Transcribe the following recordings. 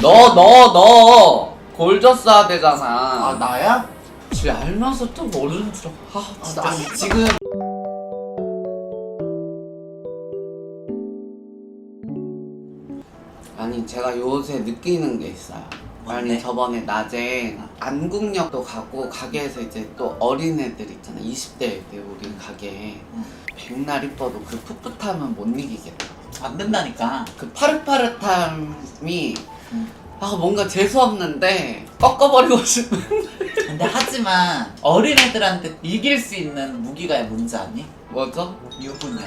너 너 너골 줬어야 아 되잖아. 나야? 지 알면서 또 모르는 줄. 아 아, 진짜. 나 지금 아니 제가 요새 느끼는 게 있어요. 아니? 저번에 낮에 안국역도 가고 가게에서 이제 또 어린애들 있잖아 20대 때 우리 가게에 응. 백날 이뻐도 그 풋풋함은 못 이기겠다. 안 된다니까. 그 파릇파릇함이 응. 아 뭔가 재수 없는데 꺾어버리고 싶은. 근데 하지만 어린 애들한테 이길 수 있는 무기가 뭔지 아니? 뭐죠? 유부녀.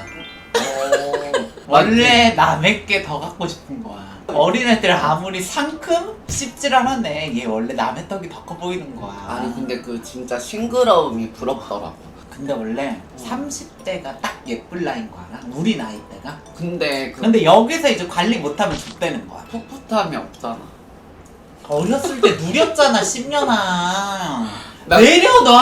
원래 남의 게 더 갖고 싶은 거야. 어린 애들 아무리 상큼 씹질하네. 얘 원래 남의 떡이 더 커 보이는 거야. 아니 근데 그 진짜 싱그러움이 부럽더라고. 근데 원래 30대가 딱 예쁠 나이인 거 알아? 우리 나이 때가? 근데 그 근데 여기서 이제 관리 못하면 죽되는 거야. 풋풋함이 없잖아. 어렸을 때 누렸잖아 10년아. 나- 내려놔.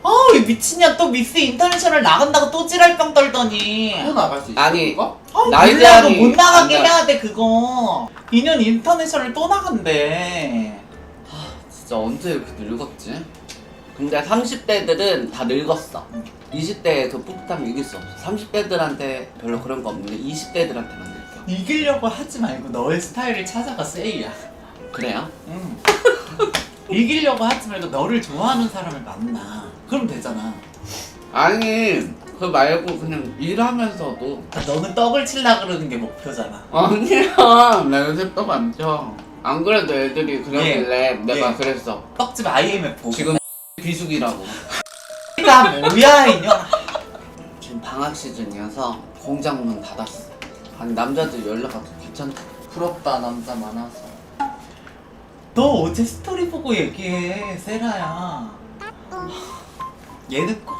아, 이 미친년 또 미스 인터내셔널 나간다고 또 지랄병 떨더니. 또 나갈 수 있어? 아니, 그거? 아, 나이 몰라도 제한이 못 나가게 안 돼. 해야 돼 그거. 2년 인터내셔널 또 나간대. 진짜 언제 이렇게 늙었지? 근데 30대들은 다 늙었어. 20대의 그 풋풋함이 이길 수 없어. 30대들한테 별로 그런 거 없는데 20대들한테만 느껴. 이기려고 하지 말고 너의 스타일을 찾아가 세이야. 그래요? 응. 이기려고 하지 말고 너를 좋아하는 사람을 만나. 그럼 되잖아. 아니 그 말고 그냥 일하면서도 아, 너는 떡을 칠라 그러는 게 목표잖아. 아니야 나 요새 또 많죠. 안 그래도 애들이 그러길래 내가 예. 그랬어. 떡집 IMF 보고. 지금 비수기라고. 나 뭐야 이년. 지금 방학 시즌이어서 공장 문 닫았어. 아니 남자들 연락 와도 귀찮다. 부럽다 남자 많아서 너 어제 스토리 보고 얘기해 세라야. 얘는 꼭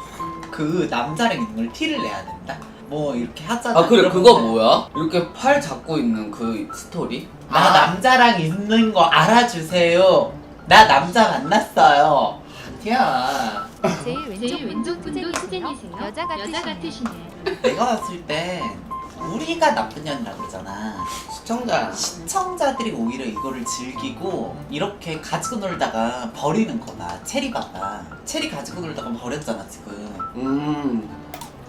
그 남자랑 있는 걸 티를 내야 된다. 뭐 이렇게 하잖아. 아 그래 그러면 그거 뭐야? 이렇게 팔 잡고 있는 그 스토리? 나 남자랑 있는 거 알아주세요. 나 남자 만났어요. 아니야. 제일 왼쪽 왼쪽 분도 수진이세요. 여자 같으시네. 내가 봤을 땐 우리가 나쁜 년이라고 그러잖아. 시청자 시청자들이 오히려 이거를 즐기고 이렇게 가지고 놀다가 버리는 거다. 체리바가. 체리 가지고 놀다가 버렸잖아 지금. 음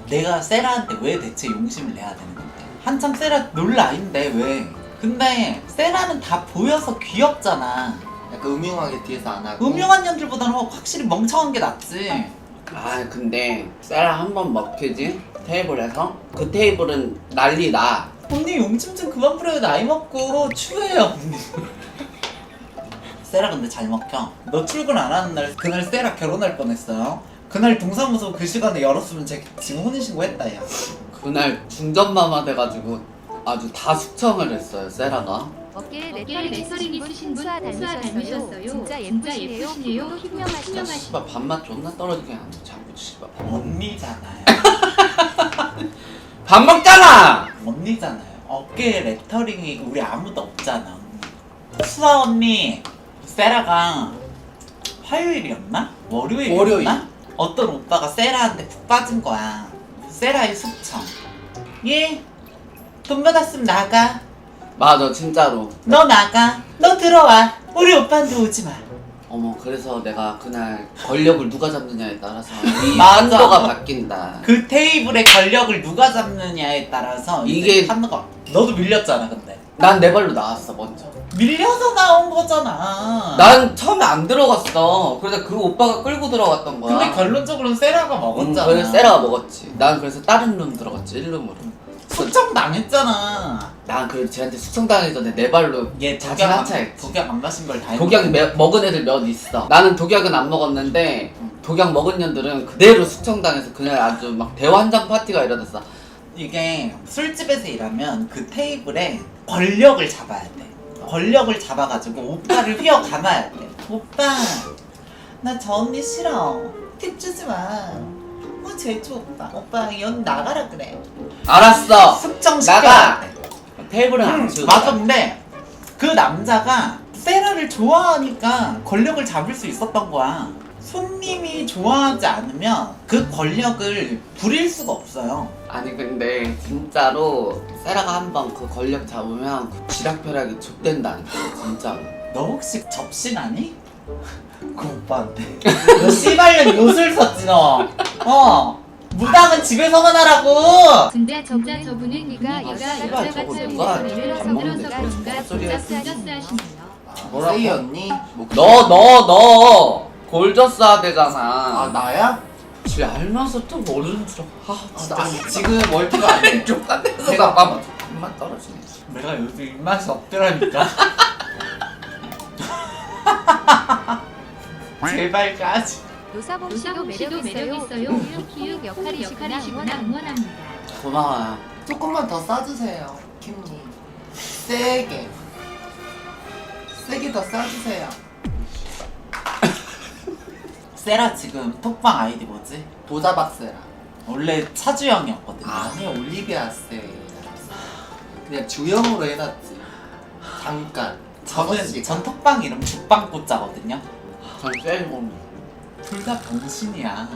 내가 세라한테 왜 대체 용심을 내야 되는 건데? 한참 세라 놀 나인데 왜? 근데 세라는 다 보여서 귀엽잖아. 약간 음흉하게 뒤에서 안 하고 음흉한 년들보다는 확실히 멍청한 게 낫지. 아 근데 쌀 한 번 먹히지 테이블에서 그 테이블은 난리 나 언니 용심 좀 그만 부려요. 나이 먹고 추해요 언니. 세라 근데 잘 먹혀. 너 출근 안 하는 날 그날 세라 결혼할 뻔했어요. 그날 동사무소 그 시간에 열었으면 제 지금 혼인신고 했다 야. 그날 중전마마 돼가지고 아주 다 숙청을 했어요 세라가 어깨에 어깨에 레터링 레터링 있으신 있으신 분분 수아 수아 닮으셨어요. 진짜 예쁘시네요. 피부도 휘명하시죠. 야 씨발 밥맛 존나 떨어지게 하네 자꾸 씨발 언니잖아요. 밥 먹잖아 언니잖아요. 어깨에 레터링이 우리 아무도 없잖아. 수아 언니, 세라가 화요일이었나? 월요일이었나? 월요일. 어떤 오빠가 세라한테 푹 빠진 거야. 세라의 숙청. 예? 돈 받았으면 나가. 맞아 진짜로 너 나가. 너 들어와. 우리 오빠한테 오지 마. 어머 그래서 내가 그날 권력을 누가 잡느냐에 따라서 이 맞아. 한도가 바뀐다 그 테이블의 권력을 누가 잡느냐에 따라서 이게- 이게 한거 너도 밀렸잖아 근데. 난 내 발로 나왔어 먼저 밀려서 나온 거잖아. 난 처음에 안 들어갔어 그래서 그 오빠가 끌고 들어갔던 거야 근데 결론적으로는 세라가 음, 먹었잖아. 그래서 세라가 먹었지 난 그래서 다른 룸 들어갔지 1룸으로 숙청 당했잖아. 난 그래도 쟤한테 전에 내 발로 얘 자진 독약 안, 하차했지 독약 안 마신 걸 다. 독약 매- 먹은 애들 몇 있어 나는 독약은 안 먹었는데 독약 먹은 년들은 그대로 숙청당해서 그날 아주 막 대환장 파티가 일어났어 이게 술집에서 일하면 그 테이블에 권력을 잡아야 돼. 권력을 잡아가지고 오빠를 휘어 감아야 돼. 오빠, 나 저 언니 싫어. 팁 주지 마. 어, 제주 오빠. 오빠, 이 언니 나가라 그래. 알았어 숙청 나가! 테이블은 안 응, 치우고 맞아 근데 그 남자가 세라를 좋아하니까 권력을 잡을 수 있었던 거야 손님이 좋아하지 않으면 그 권력을 부릴 수가 없어요 아니 근데 진짜로 세라가 한 번 그 권력 잡으면 그 지락펴락이 족된다니까 진짜로 너 혹시 접신하니? 그 오빠한테 너 씨발년 요술 썼지 너 어! 무당은 집에서만 하라고! 진짜 진짜 저분은 네가 아, 여자 씨발, 여자 저거 같이 누가 들어서 밥 먹는데 들어서 그렇게 그런가 소리야. 진짜 하시네요. 뭐라고? 세이 언니? 너너 너 골저스야 아 되잖아 나야? 지 알면서 또 모르는 줄 알고 아 아, 진짜 나 지금 월드가 안 돼. 족같아서 나 봐봐 입맛 떨어지네 내가 요즘 입맛이 없더라니까 제발 까지 노사범 씨도 음. 매력 있어요. 키읔 역할이시구나 응원합니다. 고마워요 조금만 더 싸주세요, 킴님. 세게. 세게 더 싸주세요. 세라 지금 톡방 아이디 뭐지? 도자박세라. 원래 차주영이었거든요 아니 올리비아 세. 그냥 주영으로 해놨지. 잠깐. 저는. 전 톡방 이름 죽방꽃자거든요 전 쎄고 둘 다 병신이야.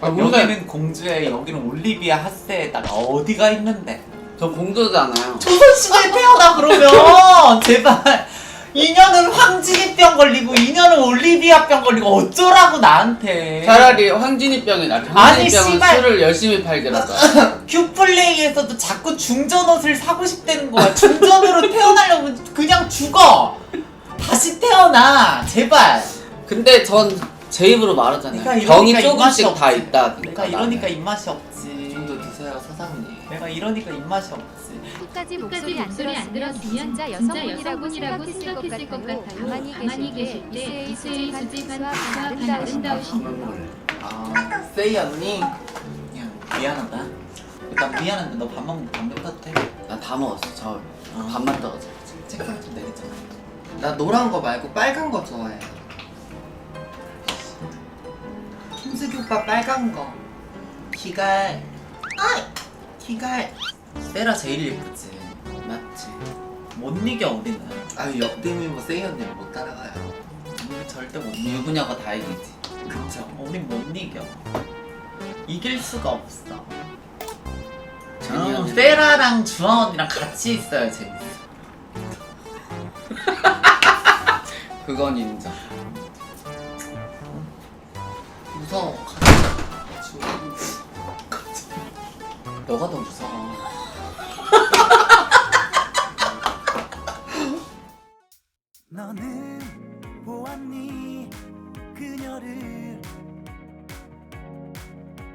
아 근데 여기는 공주에 여기는 올리비아 핫세에다가 어디가 있는데? 저 공주잖아요. 조선시대에 태어나 그러면! 제발! 인연은 황진이병 걸리고 인연은 올리비아병 걸리고 어쩌라고 나한테! 차라리 황진이병이 나 아니, 황진이병은 씨발. 술을 열심히 팔기라도. 큐플레이에서도 자꾸 중전 옷을 사고 싶다는 거야. 중전으로 태어나려면 그냥 죽어! 다시 태어나! 제발! 근데 전 제 입으로 말하잖아요 내가 이러니까 병이 입맛이 조금씩 다 없지. 있다 내가 이러니까 입맛이 없지 좀 더 드세요, 사장님. 내가 이러니까 입맛이 없지 끝까지 목소리 안 들었으면 진짜 여성분이라고 생각했을 것 같아요. 가만히 계실 때 이수의 수집한 아름다우신 아, 세이 언니. 그냥 미안하다 일단 미안한데 너 밥 먹고 담배 타도 돼? 나다 먹었어 저 어. 밥만 떨어져 책상 좀 내리자 나 노란 거 말고 빨간 거 좋아해. 김숙이 오빠 빨간 거. 기갈. 아이! 기갈. 세라 제일 예쁘지 맞지 못 이겨 우리는 아유, 역대미 뭐 세이 언니를 못 따라가요. 우리 절대 못 이겨 유부녀가 다행이지 그쵸 우린 못 이겨 이길 수가 없어 제니 어, 언니. 세라랑 주아 언니랑 같이 있어야 재밌어 그건 인정 무서워. 너가 더 무서워. 너는 보았니 그녀를?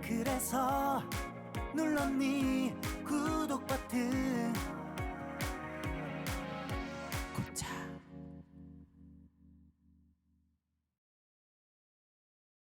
그래서 눌렀니 구독 버튼